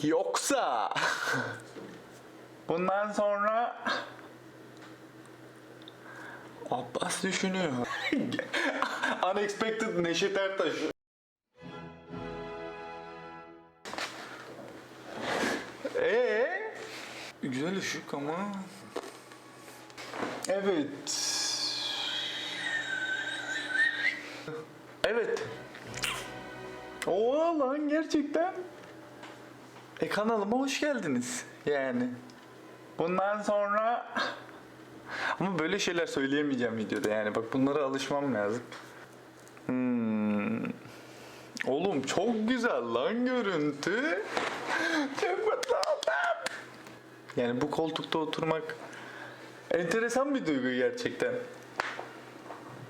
Yoksa bundan sonra Abbas düşünüyor. Unexpected Neşet Ertaş. Ee? Güzel ışık ama. Evet. Evet. Oo lan gerçekten. E kanalıma hoş geldiniz. Yani. Bundan sonra ama böyle şeyler söyleyemeyeceğim videoda yani. Bak bunlara alışmam lazım. Hmm. Oğlum çok güzel lan görüntü. Çok mutlu oldum. Yani bu koltukta oturmak enteresan bir duygu gerçekten.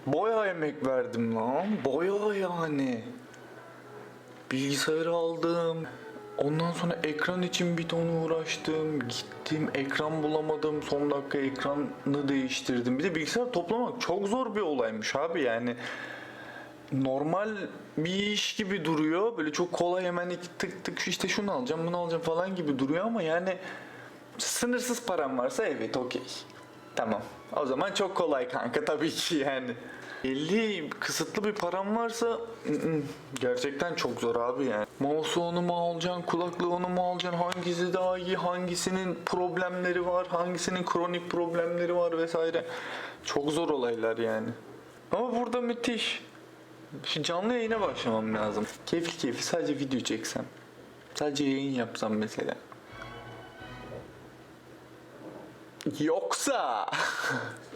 Bayağı emek verdim lan. Bayağı yani. Bilgisayarı aldım. Ondan sonra ekran için bir ton uğraştım. Gittim ekran bulamadım. Son dakika ekranı değiştirdim. Bir de bilgisayar toplamak çok zor bir olaymış abi yani. Normal bir iş gibi duruyor. Böyle çok kolay hemen tık tık işte şunu alacağım bunu alacağım falan gibi duruyor ama yani sınırsız param varsa evet okey. Tamam. O zaman çok kolay kanka tabii ki yani. 50 kısıtlı bir param varsa ı-ı, gerçekten çok zor abi yani. Mouse onu mu alacaksın, kulaklığı onu mu alacaksın, hangisi daha iyi, hangisinin problemleri var, hangisinin kronik problemleri var vesaire. Çok zor olaylar yani. Ama burada müthiş. Şu canlı yayına başlamam lazım. Keyifli keyifli sadece video çeksem. Sadece yayın yapsam mesela. Yoksa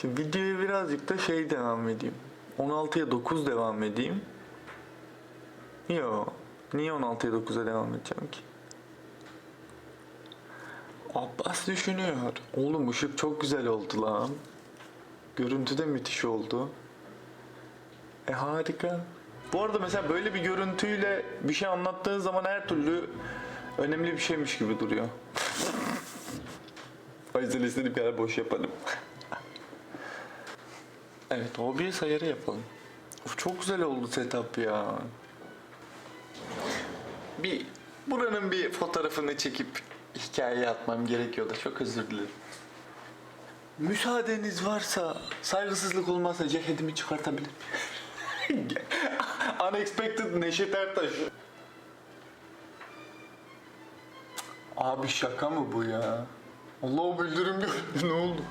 Şimdi videoya birazcık da şey devam edeyim. 16'ya 9 devam edeyim. Yo. Niye 16'ya 9'a devam edeceğim ki? Abbas düşünüyor. Oğlum ışık çok güzel oldu lan. Görüntü de müthiş oldu. E harika. Bu arada mesela böyle bir görüntüyle bir şey anlattığın zaman her türlü önemli bir şeymiş gibi duruyor. O yüzden istediğim kadar boş yapalım. Evet OBS ayarı yapalım. Of, çok güzel oldu setup ya. Bir buranın bir fotoğrafını çekip hikayeye atmam gerekiyordu. Çok özür dilerim. Müsaadeniz varsa, saygısızlık olmazsa ceketimi çıkartabilir miyim? Unexpected Neşet Ertaş. Abi şaka mı bu ya? Allah bildirim ne oldu?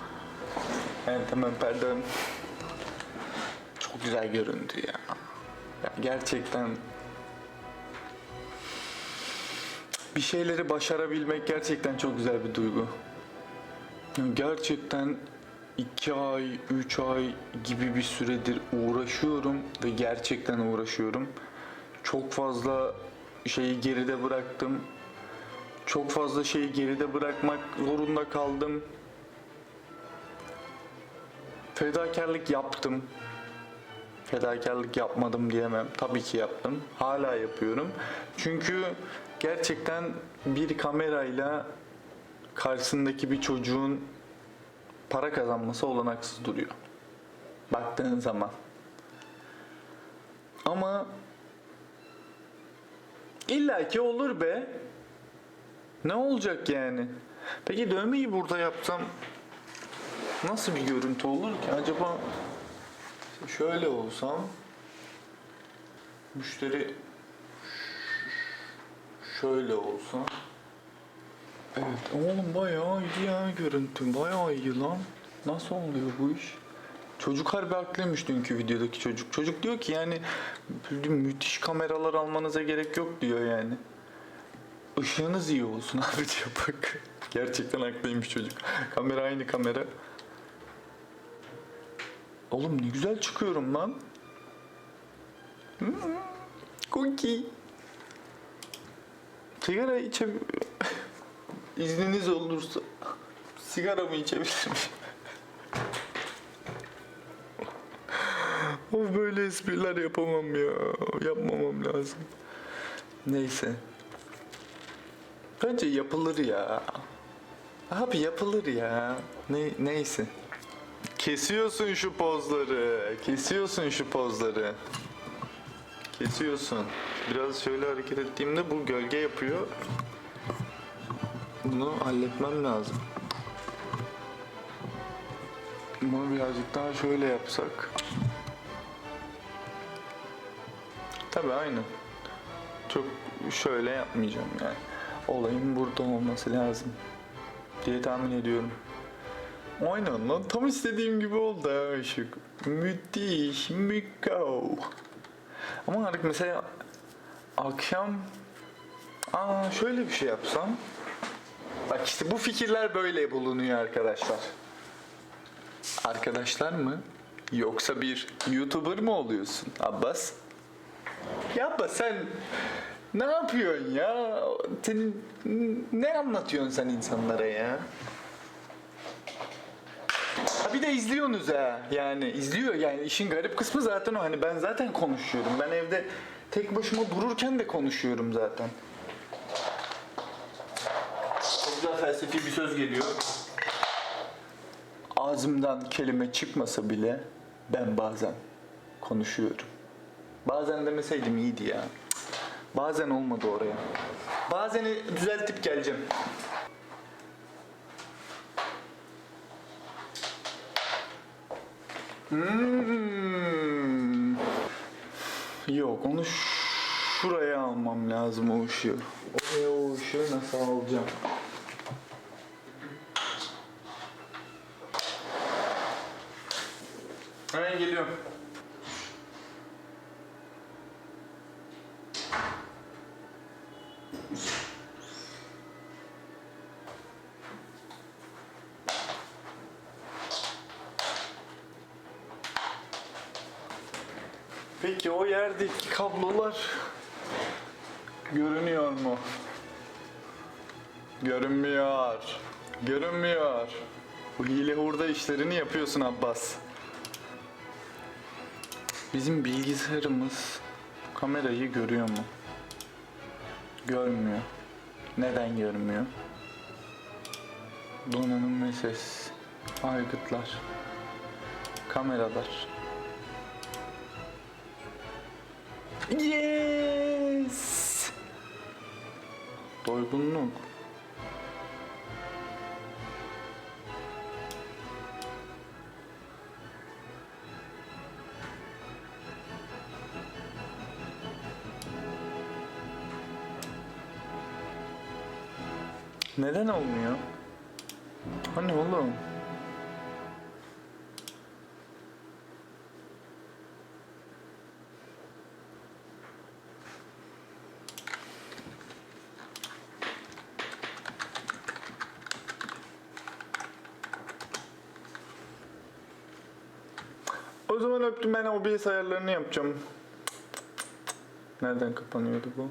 Evet tamam pardon. Çok güzel göründü ya. ya gerçekten bir şeyleri başarabilmek gerçekten çok güzel bir duygu. Gerçekten iki ay, üç ay gibi bir süredir uğraşıyorum ve gerçekten uğraşıyorum. Çok fazla şeyi geride bıraktım. Çok fazla şeyi geride bırakmak zorunda kaldım. Fedakarlık yaptım. Fedakarlık yapmadım diyemem. Tabii ki yaptım. Hala yapıyorum. Çünkü gerçekten bir kamerayla karşısındaki bir çocuğun para kazanması olanaksız duruyor. Baktığın zaman. Ama illaki olur be. Ne olacak yani? Peki dövmeyi burada yapsam nasıl bir görüntü olur ki? Acaba şöyle olsam müşteri şöyle olsa Evet oğlum bayağı iyi ya görüntü bayağı iyi lan. Nasıl oluyor bu iş? Çocuk harbi haklıymış dünkü videodaki çocuk. Çocuk diyor ki yani müthiş kameralar almanıza gerek yok diyor yani. Işığınız iyi olsun abi diyor bak. Gerçekten haklıymış çocuk. Kamera aynı kamera. Oğlum ne güzel çıkıyorum lan. Hmm, Cookie. Sigara içe... İzniniz olursa sigara mı içebilir miyim? of böyle espriler yapamam ya. Yapmamam lazım. Neyse. Bence yapılır ya. Abi yapılır ya. Ne, neyse. Kesiyorsun şu pozları. Kesiyorsun şu pozları. Kesiyorsun. Biraz şöyle hareket ettiğimde bu gölge yapıyor. Bunu halletmem lazım. Bunu birazcık daha şöyle yapsak. Tabii aynı. Çok şöyle yapmayacağım yani. Olayın burada olması lazım diye tahmin ediyorum. Aynen lan tam istediğim gibi oldu ha ışık. Müthiş, mükao. Ama artık mesela akşam Aa şöyle bir şey yapsam. Bak işte bu fikirler böyle bulunuyor arkadaşlar. Arkadaşlar mı? Yoksa bir YouTuber mı oluyorsun Abbas? Ya Abbas sen ne yapıyorsun ya? Sen ne anlatıyorsun sen insanlara ya? Bir de izliyorsunuz ha. Yani izliyor yani işin garip kısmı zaten o. Hani ben zaten konuşuyorum. Ben evde tek başıma dururken de konuşuyorum zaten. Çok güzel felsefi bir söz geliyor. Ağzımdan kelime çıkmasa bile ben bazen konuşuyorum. Bazen demeseydim iyiydi ya. Bazen olmadı oraya. Bazeni düzeltip geleceğim. Hmm. Yok onu şuraya almam lazım o ışığı. Oraya o ışığı nasıl alacağım? Hemen geliyorum. Peki o yerdeki kablolar görünüyor mu? Görünmüyor. Görünmüyor. Bu hile hurda işlerini yapıyorsun Abbas. Bizim bilgisayarımız kamerayı görüyor mu? Görmüyor. Neden görmüyor? Donanım ve ses. Aygıtlar. Kameralar. Yes! Doygunluk. Neden olmuyor? Hani oğlum? O zaman öptüm ben OBS ayarlarını yapacağım. Nereden kapanıyordu bu?